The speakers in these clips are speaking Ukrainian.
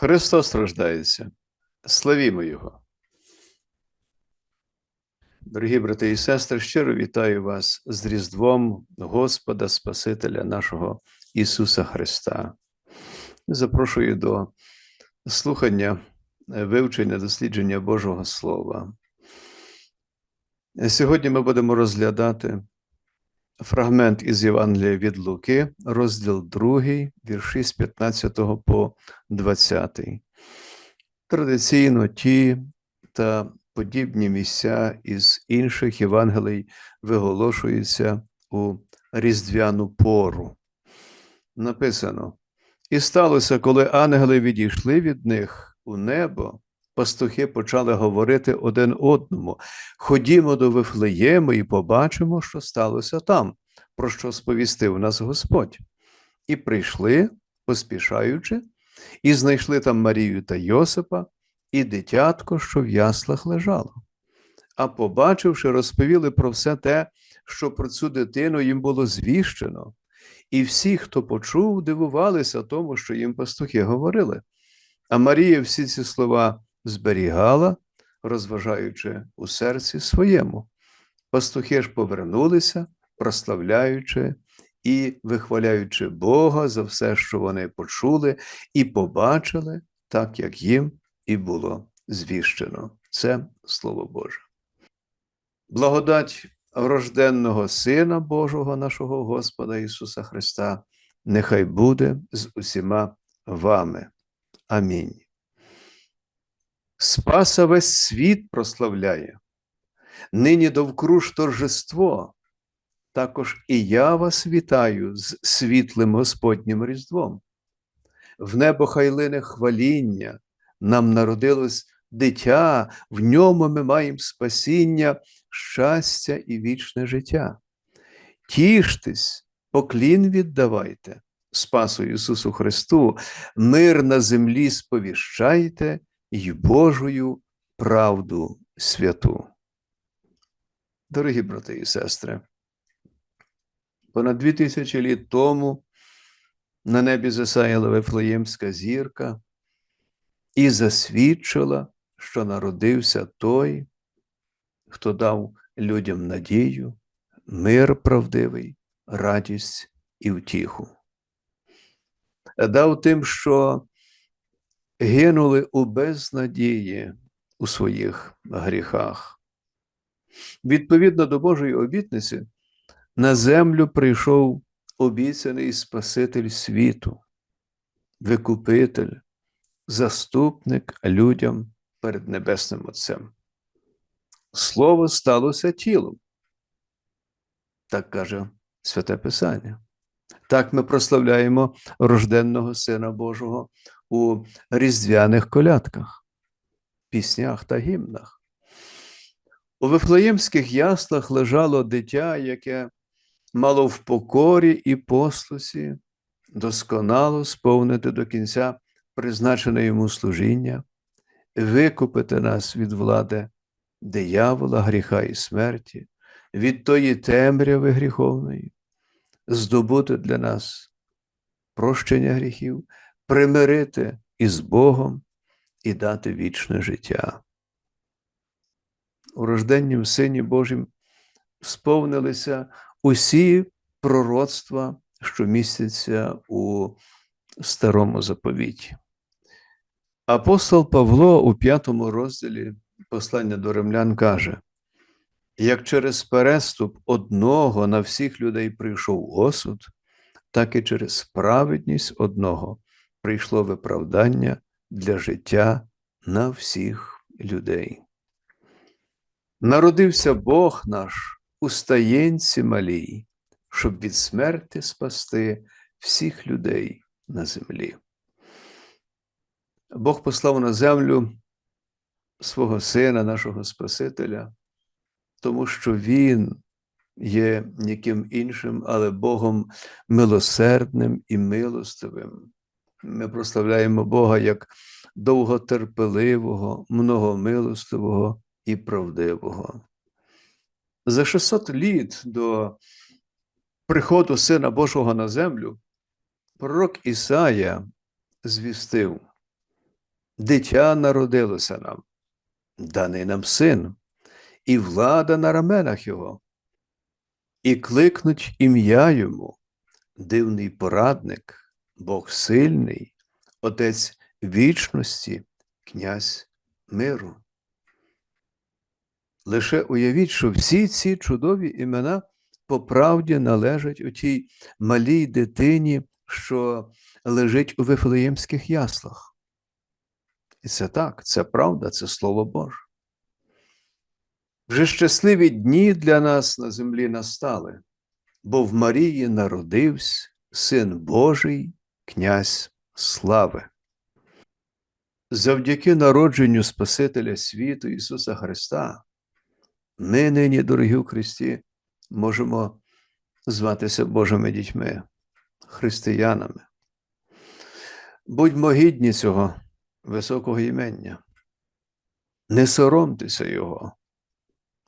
Христос рождається. Славімо Його. Дорогі брати і сестри, щиро вітаю вас з Різдвом Господа Спасителя нашого Ісуса Христа. Запрошую до слухання, вивчення, дослідження Божого Слова. Сьогодні ми будемо розглядати фрагмент із Євангелія від Луки, розділ 2, вірші з 15 по 20. Традиційно ті та подібні місця із інших Євангелій виголошуються у різдвяну пору. Написано: І сталося, коли ангели відійшли від них у небо, пастухи почали говорити один одному: Ходімо до Вифлеєму і побачимо, що сталося там, про що сповістив нас Господь. І прийшли, поспішаючи, і знайшли там Марію та Йосипа і дитятко, що в яслах лежало. А побачивши, розповіли про все те, що про цю дитину їм було звіщено. І всі, хто почув, дивувалися тому, що їм пастухи говорили. А Марія всі ці слова зберігала, розважаючи у серці своєму. Пастухи ж повернулися, прославляючи і вихваляючи Бога за все, що вони почули, і побачили, так як їм і було звіщено. Це Слово Боже. Благодать рожденного Сина Божого нашого Господа Ісуса Христа, нехай буде з усіма вами. Амінь. Спаса весь світ прославляє, нині довкруж торжество. Також і я вас вітаю з світлим Господнім Різдвом. В небо хай лине хваління, нам народилось дитя, в ньому ми маємо спасіння, щастя і вічне життя. Тіштесь, поклін віддавайте, Спасу Ісусу Христу, мир на землі сповіщайте й Божою правду святу. Дорогі брати і сестри, понад дві тисячі літ тому на небі засаяла Вифлеємська зірка і засвідчила, що народився той, хто дав людям надію, мир правдивий, радість і втіху. Дав тим, що гинули у безнадії у своїх гріхах. Відповідно до Божої обітниці, на землю прийшов обіцяний Спаситель світу, Викупитель, заступник людям перед Небесним Отцем. Слово сталося тілом. Так каже Святе Писання. Так ми прославляємо рожденного Сина Божого у різдвяних колядках, піснях та гімнах. У Вифлеємських яслах лежало дитя, яке мало в покорі і послусі досконало сповнити до кінця призначене йому служіння, викупити нас від влади диявола, гріха і смерті, від тої темряви гріховної, здобути для нас прощення гріхів, примирити із Богом і дати вічне життя. У рожденнім Сині Божім сповнилися усі пророцтва, що містяться у старому заповіті. Апостол Павло у п'ятому розділі послання до римлян каже: як через переступ одного на всіх людей прийшов осуд, так і через праведність одного прийшло виправдання для життя на всіх людей. Народився Бог наш у стаєнці малій, щоб від смерти спасти всіх людей на землі. Бог послав на землю свого Сина, нашого Спасителя, тому що Він є ніким іншим, але Богом милосердним і милостивим. Ми прославляємо Бога як довготерпеливого, многомилостивого і правдивого. За 600 літ до приходу Сина Божого на землю пророк Ісая звістив, дитя народилося нам, даний нам син, і влада на раменах його, і кликнуть ім'я йому, дивний порадник, Бог сильний, Отець вічності, князь миру. Лише уявіть, що всі ці чудові імена по правді належать у тій малій дитині, що лежить у Вифлеємських яслах. І це так, це правда, це Слово Боже. Вже щасливі дні для нас на землі настали, бо в Марії народився Син Божий, князь слави. Завдяки народженню Спасителя світу Ісуса Христа, ми нині, дорогі у Христі, можемо зватися Божими дітьми, християнами. Будьмо гідні цього високого імення. Не соромтеся Його,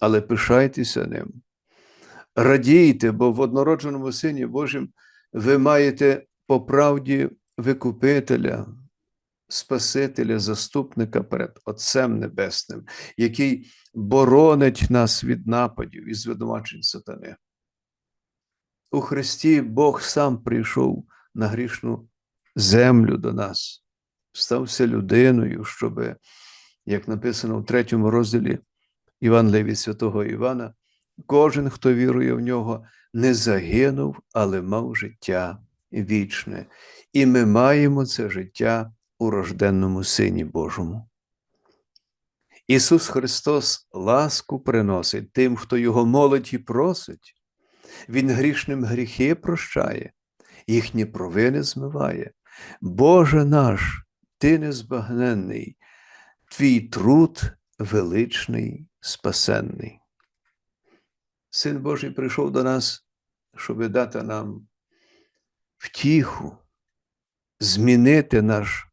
але пишайтеся ним. Радійте, бо в однородженому Сині Божим ви маєте по правді викупителя, Спасителя, заступника перед Отцем Небесним, який боронить нас від нападів і звинувачень сатани. У Христі Бог сам прийшов на грішну землю до нас, стався людиною, щоб, як написано в третьому розділі Івангелія від святого Івана, кожен, хто вірує в нього, не загинув, але мав життя вічне. І ми маємо це життя у рожденному Сині Божому. Ісус Христос ласку приносить тим, хто Його молить і просить. Він грішним гріхи прощає, їхні провини змиває. Боже наш, Ти незбагненний, Твій труд величний, спасенний. Син Божий прийшов до нас, щоб дати нам втіху, змінити наш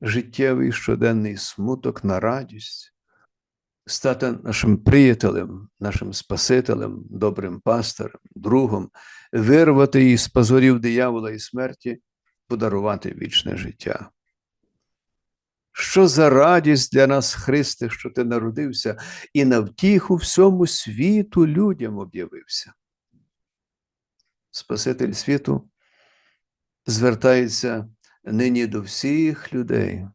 життєвий щоденний смуток на радість, стати нашим приятелем, нашим Спасителем, добрим пастирем, другом, вирвати із позорів диявола і смерті, подарувати вічне життя. Що за радість для нас, Христе, що Ти народився, і на втіху всьому світу людям об'явився. Спаситель світу звертається нині до всіх людей,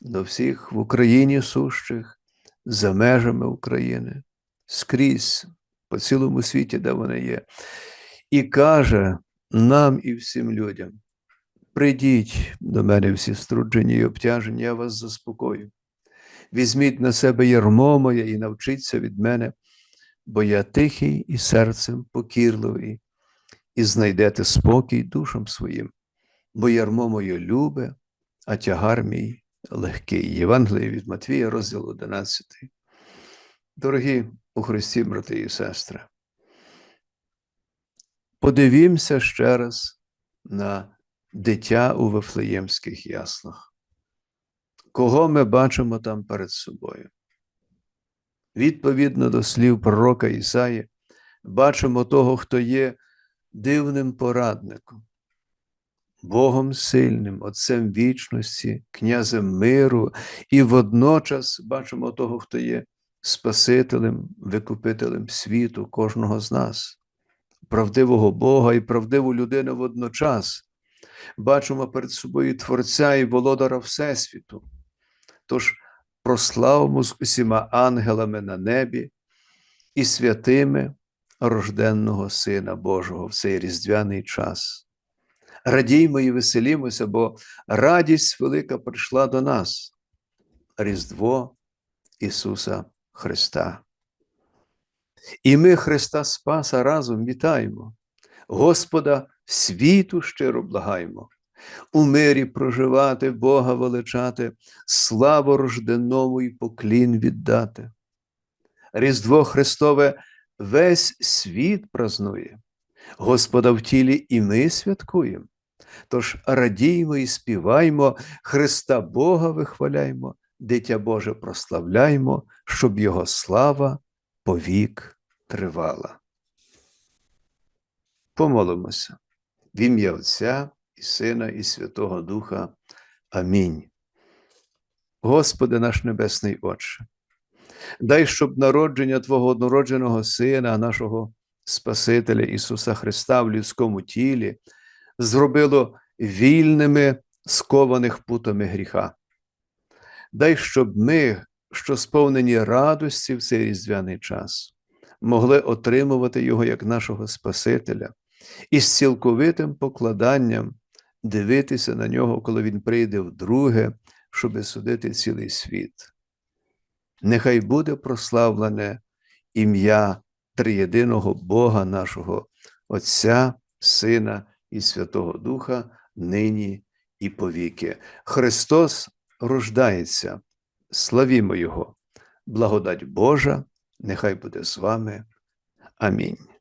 до всіх в Україні сущих, за межами України, скрізь по цілому світі, де вони є, і каже нам і всім людям: прийдіть до мене всі струджені і обтяжені, я вас заспокою. Візьміть на себе ярмо моє і навчіться від мене, бо я тихий і серцем покірливий, і знайдете спокій душам своїм, бо ярмо моє любе, а тягар мій легкий. Євангеліє від Матвія, розділ 11. Дорогі у Христі, брати і сестри, подивімося ще раз на дитя у Вифлеємських яслах. Кого ми бачимо там перед собою? Відповідно до слів пророка Ісаї, бачимо того, хто є дивним порадником, Богом сильним, Отцем вічності, князем миру, і водночас бачимо того, хто є Спасителем, Викупителем світу, кожного з нас, правдивого Бога і правдиву людину водночас. Бачимо перед собою Творця і володара Всесвіту. Тож прославимо з усіма ангелами на небі і святими рожденного Сина Божого в цей різдвяний час. Радіймо і веселімося, бо радість велика прийшла до нас, Різдво Ісуса Христа. І ми Христа Спаса разом вітаємо, Господа світу щиро благаємо, у мирі проживати, Бога величати, славу рожденому і поклін віддати. Різдво Христове весь світ празнує, Господа в тілі і ми святкуємо. Тож радіймо і співаймо, Христа Бога вихваляймо, дитя Боже прославляймо, щоб Його слава повік тривала. Помолимося в ім'я Отця і Сина, і Святого Духа. Амінь. Господи наш Небесний Отче, дай, щоб народження Твого однородженого Сина, нашого Спасителя Ісуса Христа в людському тілі, зробило вільними скованих путами гріха. Дай, щоб ми, що сповнені радості в цей різдвяний час, могли отримувати Його як нашого Спасителя і з цілковитим покладанням дивитися на нього, коли Він прийде вдруге, щоби судити цілий світ. Нехай буде прославлене ім'я триєдиного Бога нашого, Отця, Сина і Святого Духа, нині і повіки. Христос рождається, славімо Його, благодать Божа, нехай буде з вами. Амінь.